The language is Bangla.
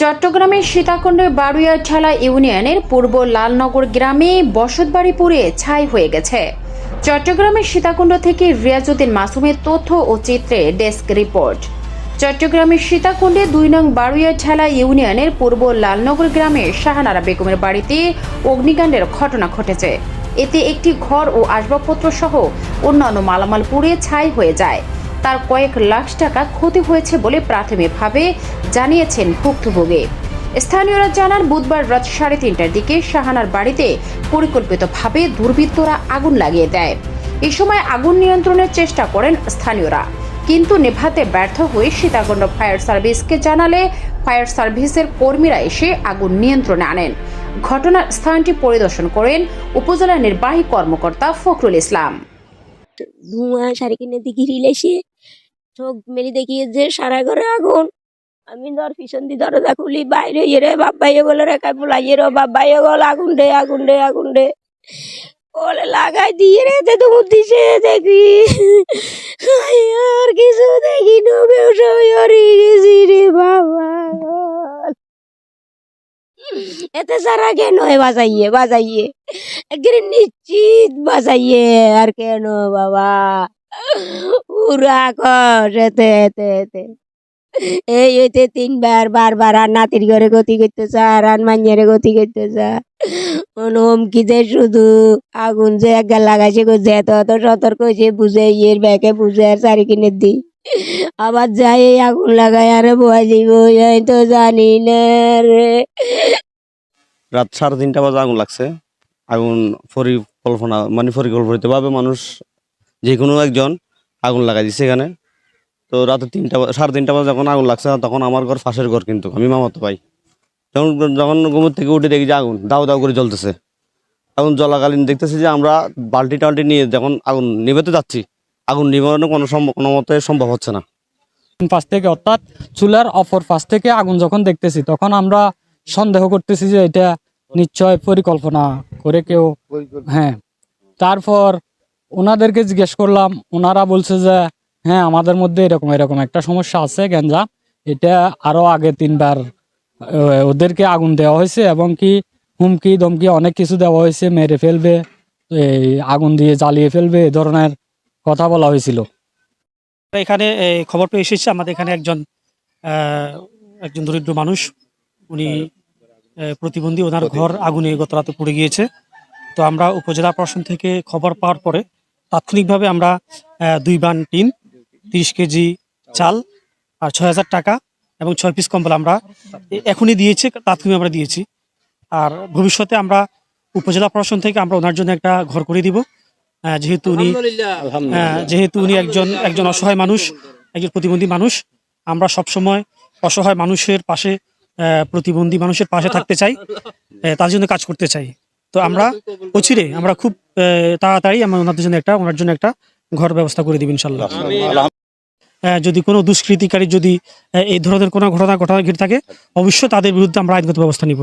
চট্টগ্রামের সীতাকুণ্ডের বারুইয়াঠালা ইউনিয়নের পূর্ব লালনগর গ্রামে বসতবাড়ি পুড়ে ছাই হয়ে গেছে। চট্টগ্রামের সীতাকুণ্ড থেকে রিয়াজউদ্দিন মাসুমের তথ্য ও চিত্রে ডেস্ক রিপোর্ট। চট্টগ্রামের সীতাকুণ্ডে দুই নং বারুইয়াঠালা ইউনিয়নের পূর্ব লালনগর গ্রামে শাহানারা বেগমের বাড়িতে অগ্নিকাণ্ডের ঘটনা ঘটেছে। এতে একটি ঘর ও আসবাবপত্র সহ অন্যান্য মালামাল পুড়ে ছাই হয়ে যায়। তার কয়েক লাখ টাকা ক্ষতি হয়েছে বলে প্রাথমিকভাবে জানিয়েছেন ভুক্তভোগী। স্থানীয়রা জানান, বুধবার রাত সাড়ে তিনটার দিকে শাহানার বাড়িতে পরিকল্পিতভাবে দুর্বৃত্তরা আগুন লাগিয়ে দেয়। এই সময় আগুন নিয়ন্ত্রণের চেষ্টা করেন স্থানীয়রা। কিন্তু নেভাতে ব্যর্থ হয়ে সীতাকুণ্ড ফায়ার সার্ভিসকে জানালে ফায়ার সার্ভিসের কর্মীরা এসে আগুন নিয়ন্ত্রণে আনেন। ঘটনার স্থানটি পরিদর্শন করেন উপজেলা নির্বাহী কর্মকর্তা ফখরুল ইসলাম। ধোঁয়া কিনে দিকে রিলেছি চোখ মেলি দেখি যে সারা ঘরে আগুন। আমি ধর পিছন দিয়ে দরজা খুলি, বাইরে ইয়ে রে বাবাইয়ে বলে রে কাই বলাই রে বাবাইয়ে বল, আগুন দে আগুন দে আগুন দে বলে, লাগাই দিয়ে রে তে তো দিছে দেখি। আর কিছু দেখি নবে সবাই হরি গেছি রে বাবা এতে সারা কেন বাজাইয়ে বাজাইয়ে? একবারে নিশ্চিত বাজাইয়ে, আর কেন বাবা? পুরা কর এতে এতে এতে এই হইতে তিনবার, বারবার আর নাতির ঘরে গতি করতেছে, আর আর মাইয়ারে গতি করতেছে। হুমকি যে শুধু। আগুন যে একগাল লাগাইছে গো, যে তো অত সতর্ক হয়েছে বুঝে ইয়ের ব্যাগে বুঝে আর চারি কিনে দি। আবার যাই এই আগুন লাগাই আরে বয়া যাইব এই তো জানি না রে। রাত সাড়ে তিনটা বাজে আগুন লাগছে। আগুন পরিকল্পনা মানে পরিকল্পিতভাবে মানুষ যে কোনো একজন আগুন লাগাই দিচ্ছে এখানে। তো রাতে তিনটা সাড়ে তিনটা বাজে যখন আগুন লাগছে তখন আমার ঘর ফাঁসের ঘর কিন্তু আমি মামাতো পাই তখন যখন ঘুমের থেকে উঠে দেখি যে আগুন দাও দাও করে জ্বলতেছে। আগুন জ্বলাকালীন দেখতেছি যে আমরা বালতি টালটি নিয়ে যখন আগুন নিভাতে যাচ্ছি আগুন নিভানো কোনো সম্ভব কোনো মতে সম্ভব হচ্ছে না। পাশ থেকে অর্থাৎ চুলার অপর পাশ থেকে আগুন যখন দেখতেছি তখন আমরা সন্দেহ করতেছি যে এটা নিশ্চয় পরিকল্পনা করে কেউ হ্যাঁ। তারপর ওনাদেরকে জিজ্ঞেস করলাম ওনারা বলছে যে হ্যাঁ আমাদের মধ্যে এরকম এরকম একটা সমস্যা আছে গ্যাঞ্জাম এটা আরও আগে তিনবার ওদেরকে আগুন দেওয়া হয়েছে এবং কি হুমকি ধমকি অনেক কিছু দেওয়া হয়েছে মেরে ফেলবে এই আগুন দিয়ে জ্বালিয়ে ফেলবে এ ধরনের কথা বলা হয়েছিল। এখানে এই, খবর পেয়ে এসেছি। আমাদের এখানে একজন একজন দরিদ্র মানুষ উনি প্রতিবন্ধী ওনার ঘর আগুনে গত রাতে পুড়ে গিয়েছে। তো আমরা উপজেলা প্রশাসন থেকে খবর পাওয়ার পরে তাৎক্ষণিকভাবে আমরা দুই বান টিন তিরিশ কেজি চাল আর ছয় হাজার টাকা এবং ছয় পিস কম্বল আমরা এখনই দিয়েছি তাৎক্ষণিক আমরা দিয়েছি। আর ভবিষ্যতে আমরা উপজেলা প্রশাসন থেকে আমরা ওনার জন্য একটা ঘর করে দিব। আহ, যেহেতু উনি যেহেতু উনি একজন একজন অসহায় মানুষ একজন প্রতিবন্ধী মানুষ আমরা সবসময় অসহায় মানুষের পাশে আহ, প্রতিবন্ধী মানুষের পাশে থাকতে চাই তার জন্য কাজ করতে চাই। তো আমরা অচিরে আমরা খুব আহ, তাড়াতাড়ি আমরা ওনাদের জন্য একটা ওনার জন্য একটা ঘর ব্যবস্থা করে দিব ইনশাল্লাহ যদি কোনো দুষ্কৃতিকারী যদি এই ধরনের কোনো ঘটনা ঘটনা ঘিরে থাকে অবশ্যই তাদের বিরুদ্ধে আমরা আইনগত ব্যবস্থা নিব।